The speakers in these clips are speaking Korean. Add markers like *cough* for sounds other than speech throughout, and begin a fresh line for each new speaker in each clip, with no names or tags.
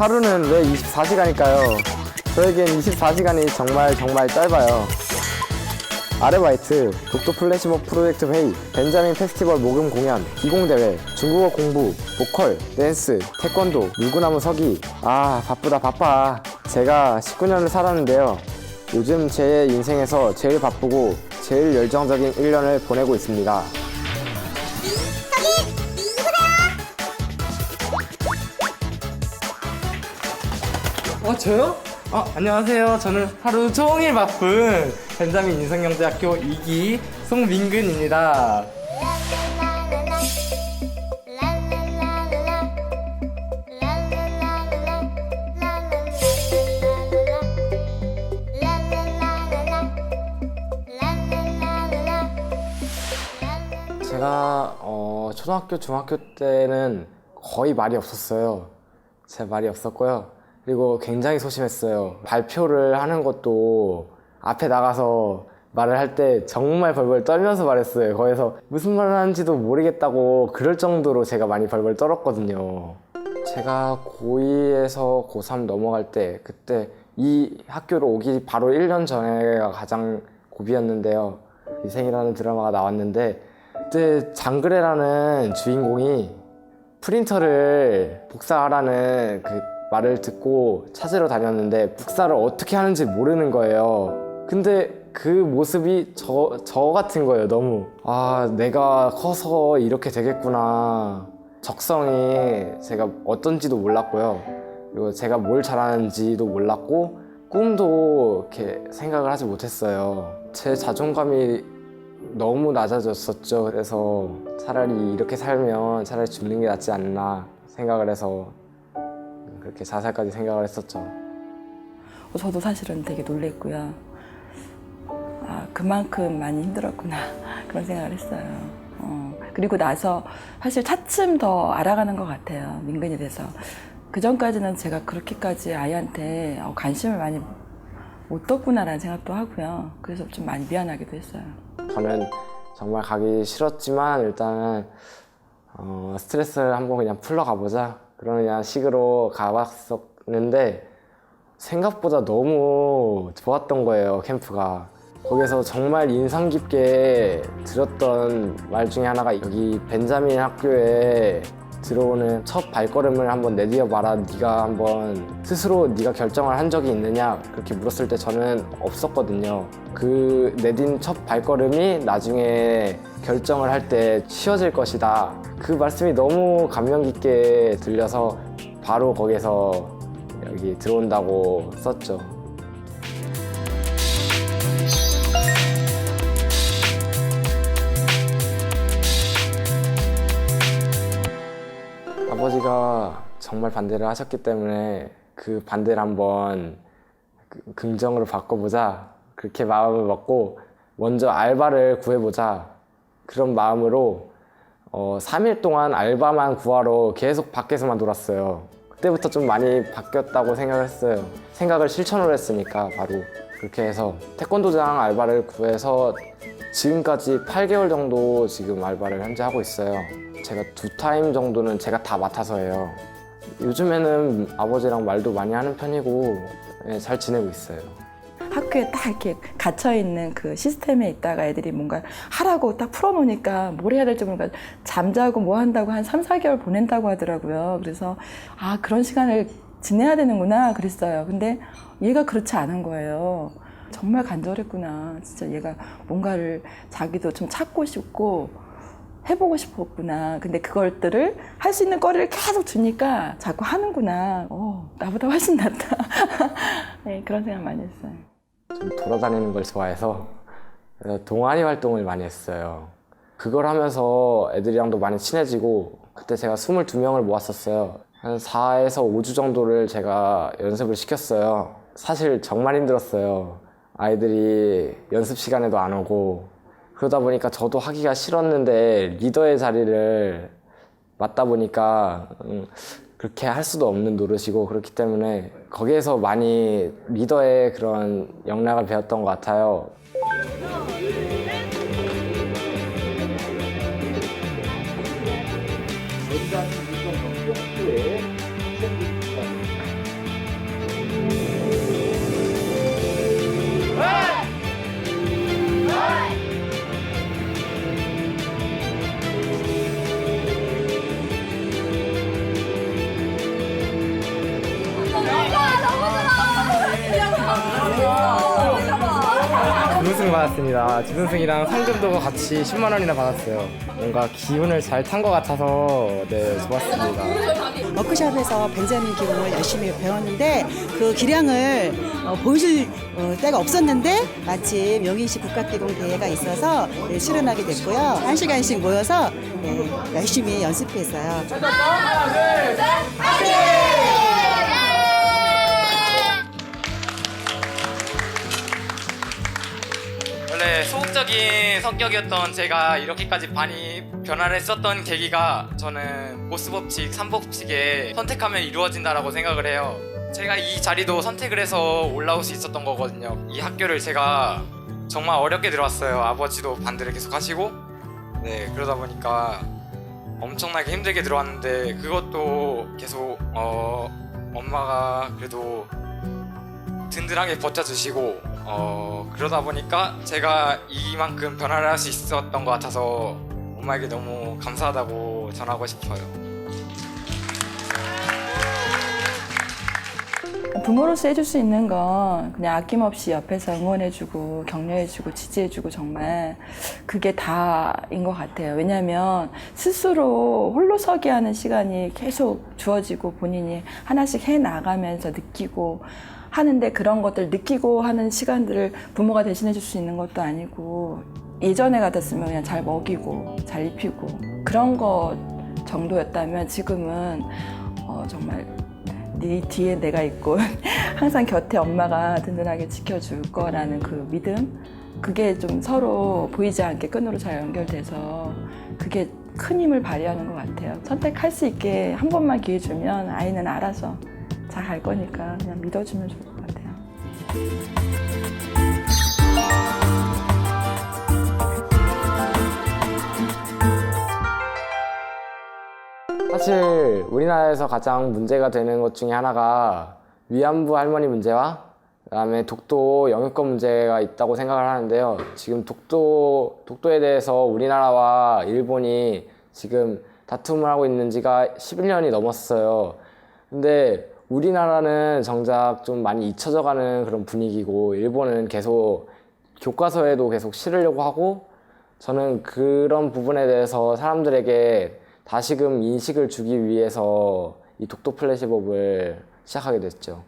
하루는 왜 24시간일까요? 저에겐 24시간이 정말 정말 짧아요. 아르바이트, 독도 플래시몹 프로젝트 회의, 벤자민 페스티벌 모금 공연, 기공대회, 중국어 공부, 보컬, 댄스, 태권도, 물구나무 서기. 아, 바쁘다 바빠. 제가 19년을 살았는데요. 요즘 제 인생에서 제일 바쁘고 제일 열정적인 1년을 보내고 있습니다. 어, 저요? 어, 안녕하세요. 저는 하루 종일 바쁜 벤자민 인성경제학교 2기 송민근입니다. 제가 어, 초등학교, 중학교 때는 거의 말이 없었어요. 제 말이 없었고요. 그리고 굉장히 소심했어요. 발표를 하는 것도 앞에 나가서 말을 할 때 정말 벌벌 떨면서 말했어요. 거기서 무슨 말을 하는지도 모르겠다고 그럴 정도로 제가 많이 벌벌 떨었거든요. 제가 고2에서 고3 넘어갈 때 그때 이 학교로 오기 바로 1년 전에가 가장 고비였는데요. 이생이라는 드라마가 나왔는데 그때 장그래라는 주인공이 프린터를 복사하라는 그 말을 듣고 찾으러 다녔는데 복사를 어떻게 하는지 모르는 거예요. 근데 그 모습이 저, 저 같은 거예요, 너무. 아, 내가 커서 이렇게 되겠구나. 적성이 제가 어떤지도 몰랐고요. 그리고 제가 뭘 잘하는지도 몰랐고, 꿈도 이렇게 생각을 하지 못했어요. 제 자존감이 너무 낮아졌었죠. 그래서 차라리 이렇게 살면 차라리 죽는 게 낫지 않나 생각을 해서 그렇게 자살까지 생각을 했었죠.
어, 저도 사실은 되게 놀랬고요. 아, 그만큼 많이 힘들었구나. *laughs* 그런 생각을 했어요. 어, 그리고 나서 사실 차츰 더 알아가는 것 같아요. 민근이 돼서. 그 전까지는 제가 그렇게까지 아이한테 어, 관심을 많이 못 뒀구나라는 생각도 하고요. 그래서 좀 많이 미안하기도 했어요.
저는 정말 가기 싫었지만 일단은 어, 스트레스를 한번 그냥 풀러 가보자 그런 그냥 식으로 가봤었는데 생각보다 너무 좋았던 거예요 캠프가. 거기서 정말 인상 깊게 들었던 말 중에 하나가 여기 벤자민 학교에 들어오는 첫 발걸음을 한번 내디뎌 봐라. 네가 한번 스스로 네가 결정을 한 적이 있느냐? 그렇게 물었을 때 저는 없었거든요. 그 내딘 첫 발걸음이 나중에 결정을 할 때 쉬워질 것이다. 그 말씀이 너무 감명 깊게 들려서 바로 거기서 여기 들어온다고 썼죠 정말 반대를 하셨기 때문에 그 반대를 한번 그- 긍정으로 바꿔보자 그렇게 마음을 먹고 먼저 알바를 구해보자 그런 마음으로 어, 3일 동안 알바만 구하러 계속 밖에서만 놀았어요 그때부터 좀 많이 바뀌었다고 생각을 했어요 생각을 실천으로 했으니까 바로 그렇게 해서 태권도장 알바를 구해서 지금까지 8개월 정도 지금 알바를 현재 하고 있어요. 제가 두 타임 정도는 제가 다 맡아서 해요. 요즘에는 아버지랑 말도 많이 하는 편이고 예, 잘 지내고 있어요.
학교에 딱 이렇게 갇혀 있는 그 시스템에 있다가 애들이 뭔가 하라고 딱 풀어놓으니까 뭘 해야 될지 모르니까 잠자고 뭐 한다고 한 3, 4개월 보낸다고 하더라고요. 그래서 아, 그런 시간을 지내야 되는구나 그랬어요. 근데 얘가 그렇지 않은 거예요. 정말 간절했구나. 진짜 얘가 뭔가를 자기도 좀 찾고 싶고 해보고 싶었구나. 근데 그것들을 할 수 있는 거리를 계속 주니까 자꾸 하는구나. 어, 나보다 훨씬 낫다. *laughs* 네, 그런 생각 많이 했어요.
좀 돌아다니는 걸 좋아해서 동아리 활동을 많이 했어요. 그걸 하면서 애들이랑도 많이 친해지고 그때 제가 22명을 모았었어요. 한 4에서 5주 정도를 제가 연습을 시켰어요. 사실 정말 힘들었어요. 아이들이 연습 시간에도 안 오고 그러다 보니까 저도 하기가 싫었는데 리더의 자리를 맡다 보니까 음, 그렇게 할 수도 없는 노릇이고 그렇기 때문에 거기에서 많이 리더의 그런 역량을 배웠던 것 같아요. 받았습니다. 지선생이랑 상금도 같이 10만 원이나 받았어요. 뭔가 기운을 잘 탄 것 같아서 네 좋았습니다.
워크숍에서 벤자민 기공을 열심히 배웠는데 그 기량을 어, 보여줄 어, 때가 없었는데 마침 용인시 국가기공 대회가 있어서 네, 출연하게 됐고요. 한 시간씩 모여서 네, 열심히 연습했어요.
원래 소극적인 성격이었던 제가 이렇게까지 많이 변화를 했었던 계기가 저는 보스 법칙, 삼법칙에 선택하면 이루어진다라고 생각을 해요. 제가 이 자리도 선택을 해서 올라올 수 있었던 거거든요. 이 학교를 제가 정말 어렵게 들어왔어요. 아버지도 반대를 계속 하시고, 네 그러다 보니까 엄청나게 힘들게 들어왔는데 그것도 계속 어 엄마가 그래도 든든하게 버텨주시고 어 그러다 보니까 제가 이만큼 변화를 할 수 있었던 것 같아서 엄마에게 너무 감사하다고 전하고 싶어요.
부모로서 해줄 수 있는 건 그냥 아낌없이 옆에서 응원해주고 격려해주고 지지해주고 정말 그게 다인 것 같아요. 왜냐하면 스스로 홀로 서기 하는 시간이 계속 주어지고 본인이 하나씩 해 나가면서 느끼고 하는데 그런 것들 느끼고 하는 시간들을 부모가 대신해 줄 수 있는 것도 아니고 예전에 같았으면 그냥 잘 먹이고 잘 입히고 그런 것 정도였다면 지금은 어, 정말 네 뒤에 내가 있고 *laughs* 항상 곁에 엄마가 든든하게 지켜줄 거라는 그 믿음 그게 좀 서로 보이지 않게 끈으로 잘 연결돼서 그게 큰 힘을 발휘하는 것 같아요. 선택할 수 있게 한 번만 기회 주면 아이는 알아서 잘갈 거니까 그냥 믿어주면 좋을 것 같아요.
사실 우리나라에서 가장 문제가 되는 것 중에 하나가 위안부 할머니 문제와 그다음에 독도 영유권 문제가 있다고 생각을 하는데요. 지금 독도 독도에 대해서 우리나라와 일본이 지금 다툼을 하고 있는 지가 11년이 넘었어요. 근데 우리나라는 정작 좀 많이 잊혀져 가는 그런 분위기고 일본은 계속 교과서에도 계속 실으려고 하고 저는 그런 부분에 대해서 사람들에게 다시금 인식을 주기 위해서 이 독도 플래시법을 시작하게 됐죠.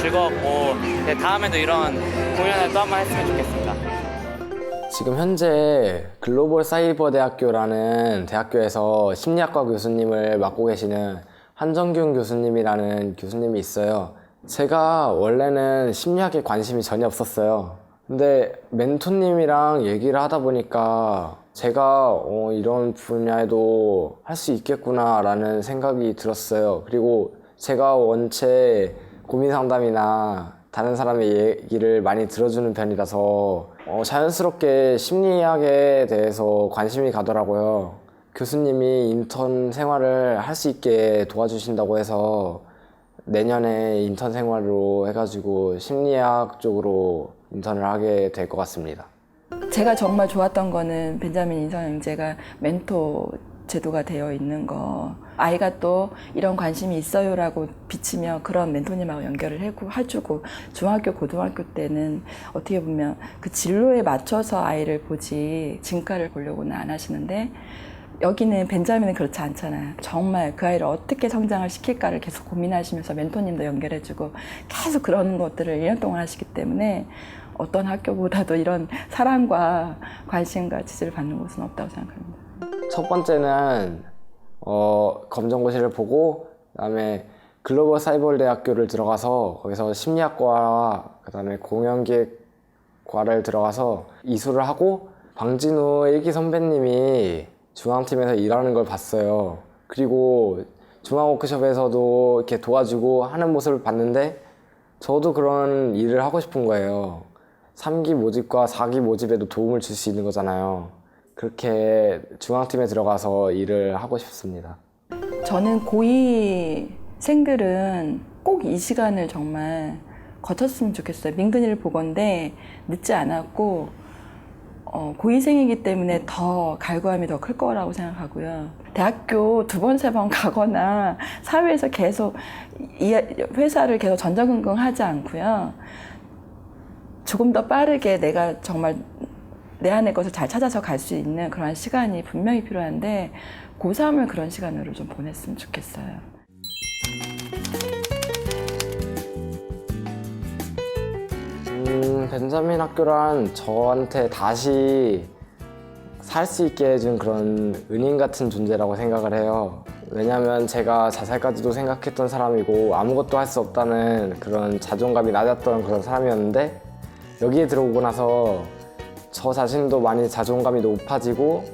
즐거웠고 네, 다음에도 이런 공연을 또 한 번 했으면 좋겠습니다.
지금 현재 글로벌 사이버 대학교라는 대학교에서 심리학과 교수님을 맡고 계시는 한정균 교수님이라는 교수님이 있어요. 제가 원래는 심리학에 관심이 전혀 없었어요. 근데 멘토님이랑 얘기를 하다 보니까 제가 어, 이런 분야에도 할 수 있겠구나라는 생각이 들었어요. 그리고 제가 원체 고민 상담이나 다른 사람의 얘기를 많이 들어주는 편이라서 어, 자연스럽게 심리학에 대해서 관심이 가더라고요. 교수님이 인턴 생활을 할 수 있게 도와주신다고 해서 내년에 인턴 생활로 해가지고 심리학 쪽으로 인턴을 하게 될 것 같습니다.
제가 정말 좋았던 거는 벤자민 인성 형제가 멘토 제도가 되어 있는 거. 아이가 또 이런 관심이 있어요라고 비치면 그런 멘토님하고 연결을 해주고 중학교 고등학교 때는 어떻게 보면 그 진로에 맞춰서 아이를 보지 진가를 보려고는 안 하시는데 여기는 벤자민은 그렇지 않잖아요. 정말 그 아이를 어떻게 성장을 시킬까를 계속 고민하시면서 멘토님도 연결해주고 계속 그런 것들을 1년 동안 하시기 때문에 어떤 학교보다도 이런 사랑과 관심과 지지를 받는 곳은 없다고 생각합니다.
첫 번째는 어, 검정고시를 보고 그다음에 글로벌 사이버 대학교를 들어가서 거기서 심리학과와 그다음에 공연기획과를 들어가서 이수를 하고 광진우 일기 선배님이 중앙팀에서 일하는 걸 봤어요. 그리고 중앙 워크숍에서도 이렇게 도와주고 하는 모습을 봤는데 저도 그런 일을 하고 싶은 거예요. 3기 모집과 4기 모집에도 도움을 줄 수 있는 거잖아요. 그렇게 중앙팀에 들어가서 일을 하고 싶습니다.
저는 고2생들은 꼭 이 시간을 정말 거쳤으면 좋겠어요. 민근이를 보건데 늦지 않았고 어, 고2생이기 때문에 더 갈구함이 더 클 거라고 생각하고요. 대학교 두 번, 세 번 가거나 사회에서 계속 이 회사를 계속 전전긍긍 하지 않고요. 조금 더 빠르게 내가 정말 내 안의 것을 잘 찾아서 갈 수 있는 그런 시간이 분명히 필요한데 고3을 그런 시간으로 좀 보냈으면 좋겠어요.
음, 벤자민 학교란 저한테 다시 살 수 있게 해준 그런 은인 같은 존재라고 생각을 해요. 왜냐면 제가 자살까지도 생각했던 사람이고 아무것도 할 수 없다는 그런 자존감이 낮았던 그런 사람이었는데 여기에 들어오고 나서 저 자신도 많이 자존감이 높아지고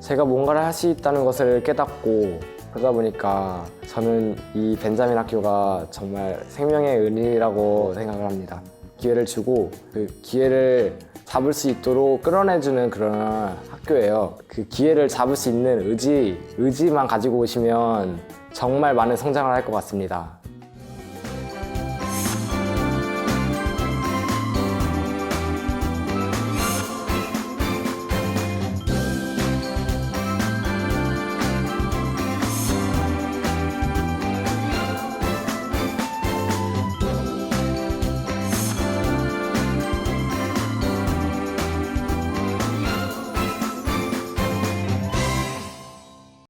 제가 뭔가를 할 수 있다는 것을 깨닫고 그러다 보니까 저는 이 벤자민 학교가 정말 생명의 은인이라고 생각을 합니다. 기회를 주고 그 기회를 잡을 수 있도록 끌어내주는 그런 학교예요. 그 기회를 잡을 수 있는 의지, 의지만 가지고 오시면 정말 많은 성장을 할 것 같습니다.